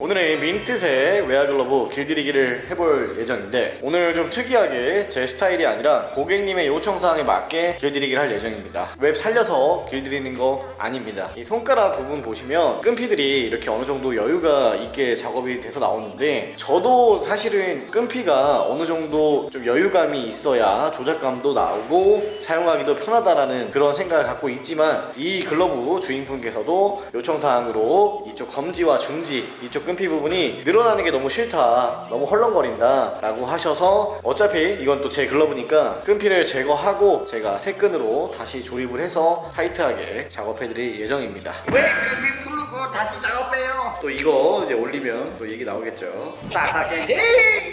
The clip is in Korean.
오늘은 민트색 웨어글러브 길들이기를 해볼 예정인데 오늘 좀 특이하게 제 스타일이 아니라 고객님의 요청사항에 맞게 길들이기를 할 예정입니다. 웹 살려서 길들이는 거 아닙니다. 이 손가락 부분 보시면 끈피들이 이렇게 어느 정도 여유가 있게 작업이 돼서 나오는데 저도 사실은 끈피가 어느 정도 좀 여유감이 있어야 조작감도 나오고 사용하기도 편하다라는 그런 생각을 갖고 있지만 이 글러브 주인분께서도 요청사항으로 이쪽 검지와 중지 이쪽 끈피 부분이 늘어나는 게 너무 싫다 너무 헐렁거린다 라고 하셔서 어차피 이건 또 제 글러브니까 끈피를 제거하고 제가 새 끈으로 다시 조립을 해서 타이트하게 작업해 드릴 예정입니다. 왜 끈피 풀고 다시 작업해요? 또 이거 이제 올리면 또 얘기 나오겠죠. 싹싹해지